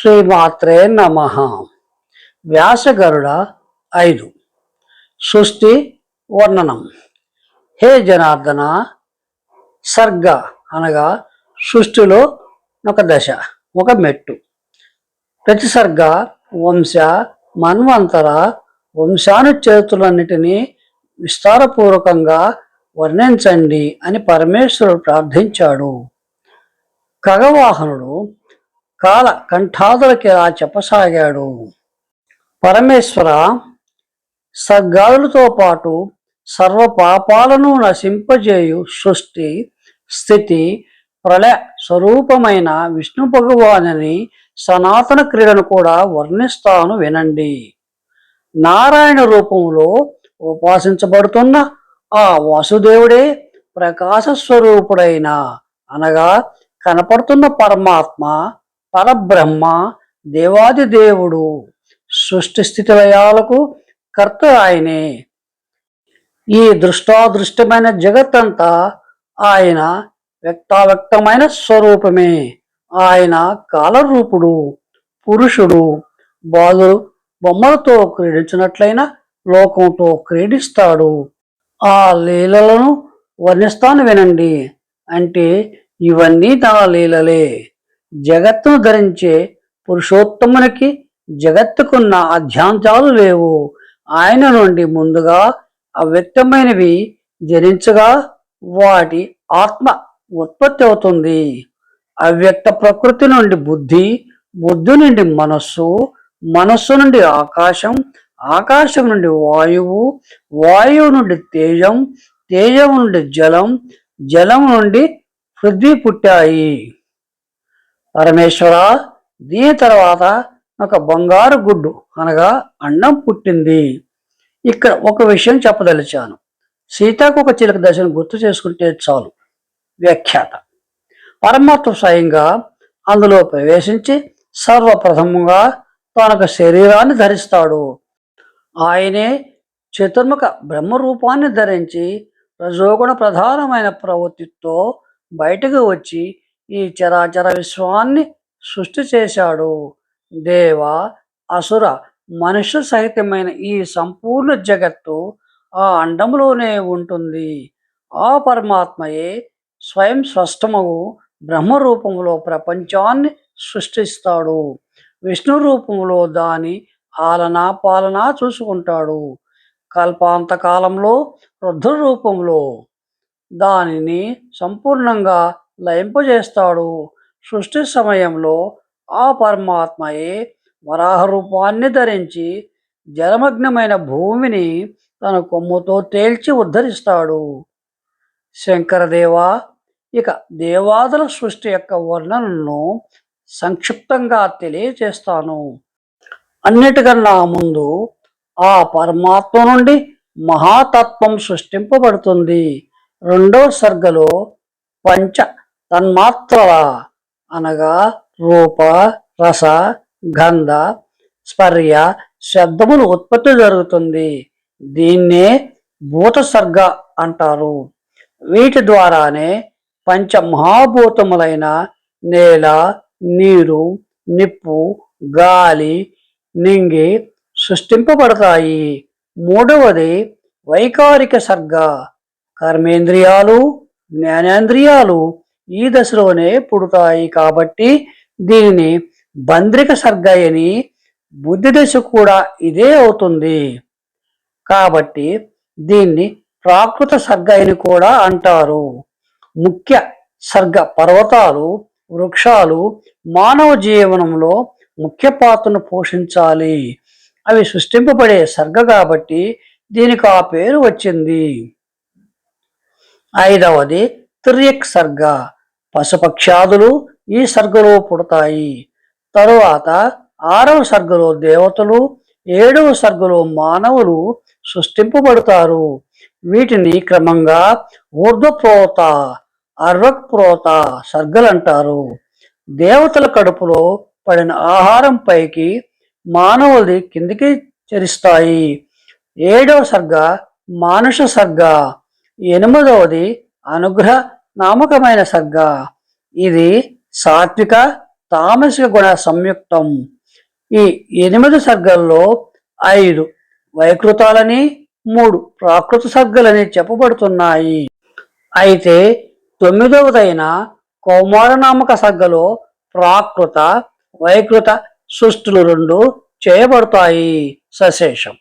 శ్రీమాత్రే నమ. వ్యాసగరుడ ఐదు. సృష్టి వర్ణనం. హే జనార్దన సర్గ అనగా సృష్టిలో ఒక దశ ఒక మెట్టు. ప్రతిసర్గ వంశ మన్వంతర వంశానుచేతులన్నిటినీ విస్తారపూర్వకంగా వర్ణించండి అని పరమేశ్వరుడు ప్రార్థించాడు. ఖగవాహనుడు కాల కంఠాదులకి ఇలా చెప్పసాగాడు. పరమేశ్వర సర్గాదులతో పాటు సర్వ పాపాలను నశింపజేయు సృష్టి స్థితి ప్రళయ స్వరూపమైన విష్ణు భగవానని సనాతన క్రీడను కూడా వర్ణిస్తాను వినండి. నారాయణ రూపంలో ఉపాసించబడుతున్న ఆ వాసుదేవుడే ప్రకాశ స్వరూపుడైన అనగా కనపడుతున్న పరమాత్మ పరబ్రహ్మ దేవాది దేవుడు సృష్టి స్థితి లయాలకు కర్త ఆయనే. ఈ దృష్టాదృష్టమైన జగత్తంతా ఆయన వ్యక్తావ్యక్తమైన స్వరూపమే. ఆయన కాలరూపుడు పురుషుడు బాలు బొమ్మలతో క్రీడించినట్లయినా లోకంతో క్రీడిస్తాడు. ఆ లీలలను వర్ణిస్తాను వినండి. అంటే ఇవన్నీ తన లీలలే. జగత్తును ధరించే పురుషోత్తమునికి జగత్తుకున్న అధ్యాంతాలు లేవు. ఆయన నుండి ముందుగా అవ్యక్తమైనవి జరించగా వాటి ఆత్మ ఉత్పత్తి అవుతుంది. అవ్యక్త ప్రకృతి నుండి బుద్ధి బుద్ధి నుండి మనస్సు మనస్సు నుండి ఆకాశం ఆకాశం నుండి వాయువు వాయువు నుండి తేజం తేజం నుండి జలం జలం నుండి పృథ్వీ పుట్టాయి. పరమేశ్వర దీని తర్వాత ఒక బంగారు గుడ్డు అనగా అన్నం పుట్టింది. ఇక్కడ ఒక విషయం చెప్పదలిచాను. సీతాకొక చిలక దశను గుర్తు చేసుకుంటే చాలు. వ్యాఖ్యాత. పరమాత్మ స్వయంగా అందులో ప్రవేశించి సర్వప్రథమంగా తనకు శరీరాన్ని ధరిస్తాడు. ఆయనే చతుర్ముఖ బ్రహ్మరూపాన్ని ధరించి రజోగుణ ప్రధానమైన ప్రవృత్తితో బయటకు వచ్చి ఈ చరాచర విశ్వాన్ని సృష్టి చేశాడు. దేవ అసుర మనుష్య సహితమైన ఈ సంపూర్ణ జగత్తు ఆ అండంలోనే ఉంటుంది. ఆ పరమాత్మయే స్వయం స్పష్టమగు బ్రహ్మ రూపంలో ప్రపంచాన్ని సృష్టిస్తాడు. విష్ణు రూపంలో దాని ఆలన పాలన చూసుకుంటాడు. కల్పాంతకాలంలో రుద్ర రూపంలో దానిని సంపూర్ణంగా లయింపజేస్తాడు. సృష్టి సమయంలో ఆ పరమాత్మయే వరాహ రూపాన్ని ధరించి జలమగ్నమైన భూమిని తన కొమ్ముతో తేల్చి ఉద్ధరిస్తాడు. శంకరదేవ ఇక దేవాదుల సృష్టి యొక్క వర్ణనను సంక్షిప్తంగా తెలియచేస్తాను అన్నిటికన్నా ముందు ఆ పరమాత్మ నుండి మహాతత్వం సృష్టింపబడుతుంది. రెండో సర్గలో పంచ తన్మాత్రల అనగా రూప రస గంధ స్పర్య శబ్దములు ఉత్పత్తి జరుగుతుంది. దీన్నే భూత సర్గ అంటారు. వీటి ద్వారానే పంచ మహాభూతములైన నేల నీరు నిప్పు గాలి నింగి సృష్టింపబడతాయి. మూడవది వైకారిక సర్గ. కర్మేంద్రియాలు జ్ఞానేంద్రియాలు ఈ దశలోనే పుడతాయి కాబట్టి దీనిని బంద్రిక సర్గయని బుద్ధి దశ కూడా ఇదే అవుతుంది. కాబట్టి దీన్ని ప్రాకృత సర్గయని కూడా అంటారు. ముఖ్య సర్గ పర్వతాలు వృక్షాలు మానవ జీవనంలో ముఖ్య పాత్రను పోషించాలి. అవి సృష్టింపబడే సర్గ కాబట్టి దీనికి ఆ పేరు వచ్చింది. ఐదవది త్రియక్ సర్గ. పశుపక్షాదులు ఈ సర్గలో పుడతాయి. తరువాత ఆరవ సర్గలో దేవతలు ఏడవ సర్గలో మానవులు సృష్టింపబడతారు. వీటిని క్రమంగా ఊర్ధ్వప్రోత అర్వక్ప్రోత సర్గలు అంటారు దేవతల కడుపులో పడిన ఆహారం పైకి మానవులది కిందికి చరిస్తాయి. ఏడవ సర్గ మానుష సర్గ. ఎనిమిదవది అనుగ్రహ నామకమైన సర్గ. ఇది సాత్విక తామసిక గుణ సంయుక్తం. ఈ ఎనిమిది సర్గల్లో ఐదు వైకృతాలని మూడు ప్రాకృత సర్గలని చెప్పబడుతున్నాయి. అయితే తొమ్మిదవదైన కౌమారనామక సర్గలో ప్రాకృత వైకృత సృష్టులు రెండు చేయబడతాయి. సశేషం.